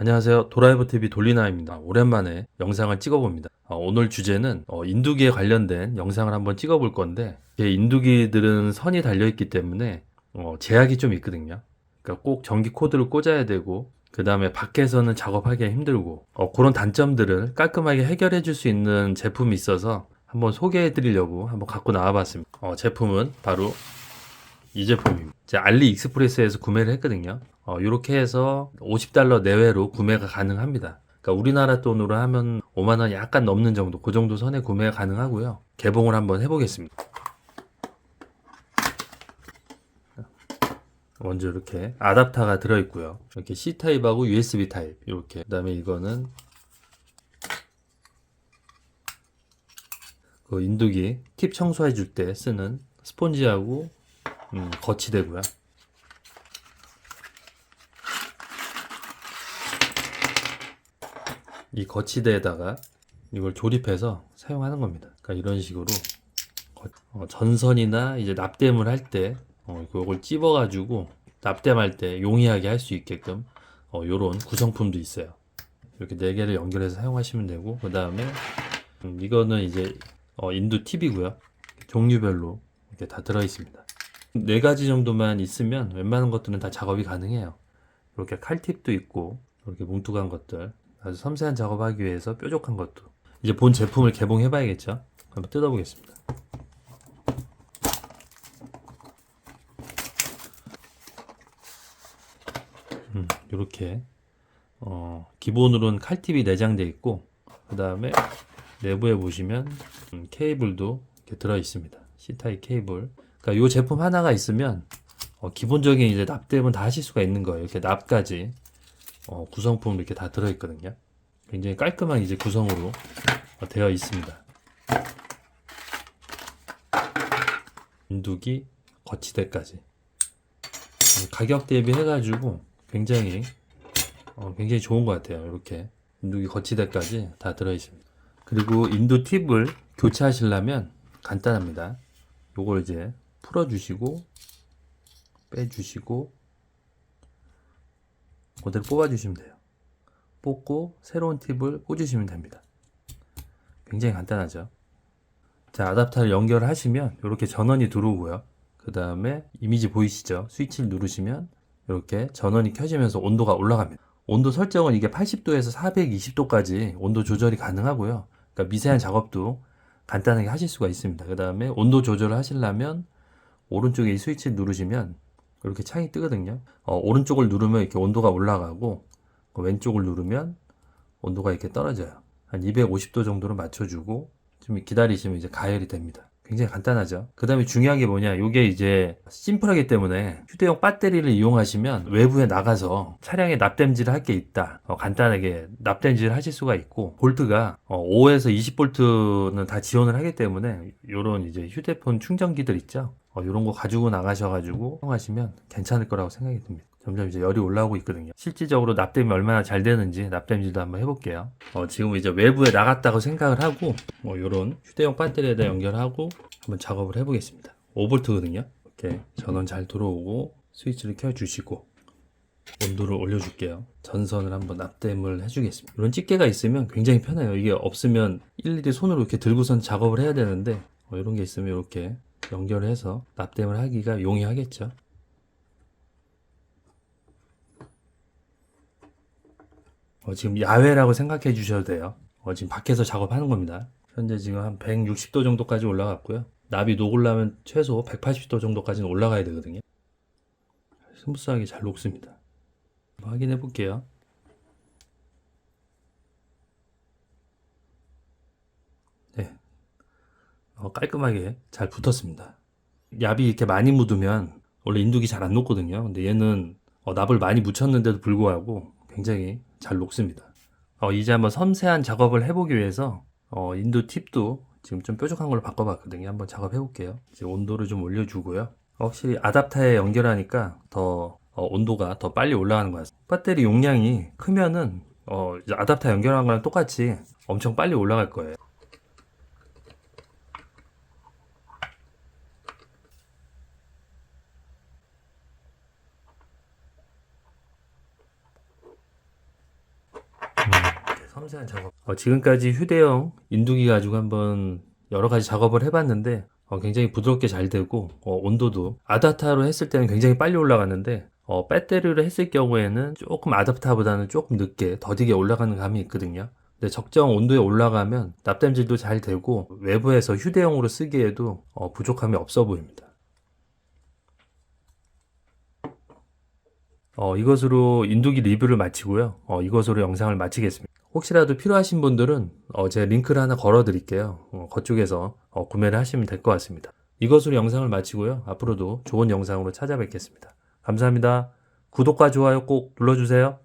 안녕하세요. 도라이버 TV 돌리나입니다. 오랜만에 영상을 찍어봅니다. 어, 오늘 주제는 어, 인두기에 관련된 영상을 한번 찍어볼 건데 제 인두기들은 선이 달려있기 때문에 어, 제약이 좀 있거든요. 그러니까 꼭 전기 코드를 꽂아야 되고 그 다음에 밖에서는 작업하기가 힘들고 어, 그런 단점들을 깔끔하게 해결해 줄 수 있는 제품이 있어서 한번 소개해 드리려고 한번 갖고 나와봤습니다. 어, 제품은 바로 이 제품입니다. 제가 알리 익스프레스에서 구매를 했거든요. 어, 이렇게 해서 50달러 내외로 구매가 가능합니다. 그러니까 우리나라 돈으로 하면 5만 원 약간 넘는 정도, 그 정도 선에 구매가 가능하고요. 개봉을 한번 해보겠습니다. 먼저 이렇게 아답터가 들어있고요. 이렇게 C 타입하고 USB 타입 이렇게. 그다음에 이거는 그 인두기 팁 청소해 줄 때 쓰는 스폰지하고 음, 거치대고요. 이 거치대에다가 이걸 조립해서 사용하는 겁니다. 그러니까 이런 식으로 거- 어, 전선이나 이제 납땜을 할때 어, 이걸 찝어가지고 납땜할 때 용이하게 할 수 있게끔 어, 이런 구성품도 있어요. 이렇게 네 개를 연결해서 사용하시면 되고 그 다음에 음, 이거는 이제 어, 인두 팁이고요. 종류별로 이렇게 다 들어 있습니다. 네 가지 정도만 있으면 웬만한 것들은 다 작업이 가능해요. 이렇게 칼팁도 있고 이렇게 뭉툭한 것들 아주 섬세한 작업하기 위해서 뾰족한 것도 이제 본 제품을 개봉해 봐야겠죠. 한번 뜯어보겠습니다. 음, 이렇게 어, 기본으로는 칼팁이 내장되어 있고 그 다음에 내부에 보시면 음, 케이블도 이렇게 들어 있습니다. C타입 케이블. 그러니까 이 제품 하나가 있으면 어, 기본적인 이제 납땜은 다 하실 수가 있는 거예요. 이렇게 납까지 어, 구성품 이렇게 다 들어 있거든요. 굉장히 깔끔한 이제 구성으로 어, 되어 있습니다. 인두기 거치대까지 음, 가격 대비 해가지고 굉장히 어, 굉장히 좋은 것 같아요. 이렇게 인두기 거치대까지 다 들어 있습니다. 그리고 인두 팁을 교체하시려면 간단합니다. 요걸 이제 풀어주시고 빼주시고 그대로 뽑아주시면 돼요. 뽑고 새로운 팁을 꽂으시면 됩니다. 굉장히 간단하죠. 자, 아답터를 연결하시면 이렇게 전원이 들어오고요. 그 다음에 이미지 보이시죠? 스위치를 누르시면 이렇게 전원이 켜지면서 온도가 올라갑니다. 온도 설정은 이게 80도에서 420도까지 온도 조절이 가능하고요. 그러니까 미세한 작업도 간단하게 하실 수가 있습니다. 그 다음에 온도 조절을 하시려면 오른쪽에 이 스위치를 누르시면 이렇게 창이 뜨거든요. 어, 오른쪽을 누르면 이렇게 온도가 올라가고 그 왼쪽을 누르면 온도가 이렇게 떨어져요. 한 250도 정도로 맞춰주고 좀 기다리시면 이제 가열이 됩니다. 굉장히 간단하죠. 그 다음에 중요한 게 뭐냐. 이게 이제 심플하기 때문에 휴대용 배터리를 이용하시면 외부에 나가서 차량에 납땜질을 할 게 있다. 어, 간단하게 납땜질을 하실 수가 있고 볼트가 어, 5에서 20볼트는 다 지원을 하기 때문에 이런 이제 휴대폰 충전기들 있죠. 어, 이런 거 가지고 나가셔가지고 사용하시면 괜찮을 거라고 생각이 듭니다. 점점 이제 열이 올라오고 있거든요. 실질적으로 납땜이 얼마나 잘 되는지 납땜질도 한번 해볼게요. 어, 지금 이제 외부에 나갔다고 생각을 하고 뭐 이런 휴대용 배터리에다 연결하고 한번 작업을 해보겠습니다. 5V거든요. 이렇게 전원 잘 들어오고 스위치를 켜주시고 온도를 올려줄게요. 전선을 한번 납땜을 해주겠습니다. 이런 집게가 있으면 굉장히 편해요. 이게 없으면 일일이 손으로 이렇게 들고선 작업을 해야 되는데 어, 이런 게 있으면 이렇게 연결해서 납땜을 하기가 용이하겠죠. 어, 지금 야외라고 생각해 주셔도 돼요. 어, 지금 밖에서 작업하는 겁니다. 현재 지금 한 160도 정도까지 올라갔고요. 납이 녹으려면 최소 180도 정도까지는 올라가야 되거든요. 스무스하게 잘 녹습니다. 확인해 볼게요. 네. 어, 깔끔하게 잘 붙었습니다. 납이 이렇게 많이 묻으면 원래 인두기 잘 안 녹거든요. 근데 얘는 어, 납을 많이 묻혔는데도 불구하고 굉장히 잘 녹습니다. 어, 이제 한번 섬세한 작업을 해보기 위해서 어, 인두 팁도 지금 좀 뾰족한 걸로 바꿔봤거든요. 한번 작업해 볼게요. 이제 온도를 좀 올려주고요. 확실히 아답터에 연결하니까 더 어, 온도가 더 빨리 올라가는 것 같습니다. 배터리 용량이 크면은 어, 아답터 연결한 거랑 똑같이 엄청 빨리 올라갈 거예요. 섬세한 작업. 어, 지금까지 휴대용 인두기 가지고 한번 여러 가지 작업을 해봤는데 어, 굉장히 부드럽게 잘 되고 어, 온도도 아다타로 했을 때는 굉장히 빨리 올라갔는데 어, 배터리로 했을 경우에는 조금 아답타보다는 조금 늦게 더디게 올라가는 감이 있거든요. 근데 적정 온도에 올라가면 납땜질도 잘 되고 외부에서 휴대용으로 쓰기에도 어, 부족함이 없어 보입니다. 어, 이것으로 인두기 리뷰를 마치고요. 어, 이것으로 영상을 마치겠습니다. 혹시라도 필요하신 분들은 어, 제가 링크를 하나 걸어 드릴게요. 어, 그쪽에서 어, 구매를 하시면 될 것 같습니다. 이것으로 영상을 마치고요. 앞으로도 좋은 영상으로 찾아뵙겠습니다. 감사합니다. 구독과 좋아요 꼭 눌러주세요.